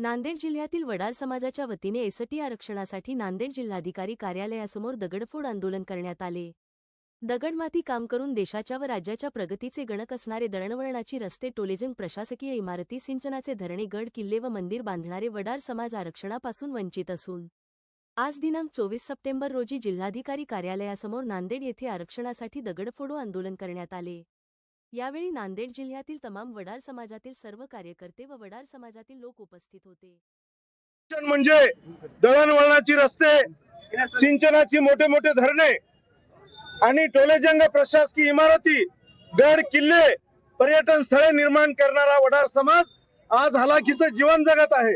नांदेड जिल्ह्यातील वडार समाजाच्या वतीने एसटी आरक्षणासाठी नांदेड जिल्हाधिकारी कार्यालयासमोर दगडफोड आंदोलन करण्यात आले. दगडमाती काम करून देशाच्या व राज्याच्या प्रगतीचे गणक असणारे दळणवळणाची रस्ते टोलेजंग प्रशासकीय इमारती सिंचनाचे धरणे गड किल्ले व मंदिर बांधणारे वडार समाज आरक्षणापासून वंचित असून. आज दिनांक चोवीस सप्टेंबर रोजी जिल्हाधिकारी कार्यालयासमोर नांदेड येथे आरक्षणासाठी दगडफोडो आंदोलन करण्यात आले. यावेळी नांदेड जिल्ह्यातील तमाम वडार समाजातील सर्व कार्यकर्ते व वडार समाजातील लोक उपस्थित होते. म्हणजे दळणवळणाची रस्ते सिंचनाची मोठे मोठे धरणे आणि टोलेजंग प्रशासकीय इमारती गड किल्ले पर्यटन स्थळे निर्माण करणारा वडार समाज आज हलाखीचं जीवन जगत आहे.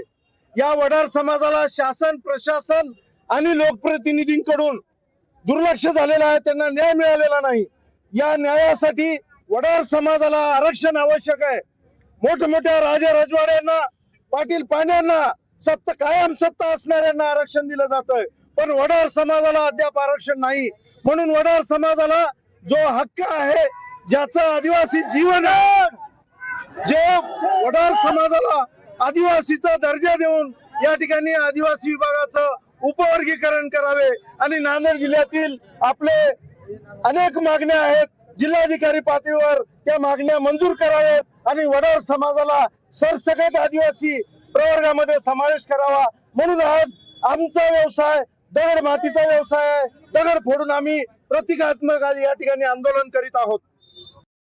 या वडार समाजाला शासन प्रशासन आणि लोकप्रतिनिधींकडून दुर्लक्ष झालेलं आहे त्यांना न्याय मिळालेला नाही. या न्यायासाठी वडार समाजाला आरक्षण आवश्यक आहे. मोठमोठ्या राजा राजवाड्यांना पाटील पाण्यांना सत्ता कायम सत्ता असणाऱ्यांना आरक्षण दिलं जात पण वडार समाजाला अद्याप आरक्षण नाही. म्हणून वडार समाजाला जो हक्क आहे ज्याचं आदिवासी जीवन आहे जे वडार समाजाला आदिवासीचा दर्जा देऊन या ठिकाणी आदिवासी विभागाचं उपवर्गीकरण करावे आणि नांदेड जिल्ह्यातील आपले अनेक मागण्या आहेत. जिल्हाधिकारी पातळीवर त्या मागण्या मंजूर कराव्यात आणि वडार समाजाला सरसकट आदिवासी प्रवर्गामध्ये समावेश करावा. म्हणून आज आमचा व्यवसाय दगड मातीचा व्यवसाय आहे. दगड फोडून आम्ही प्रतिकात्मक या ठिकाणी आंदोलन करीत आहोत.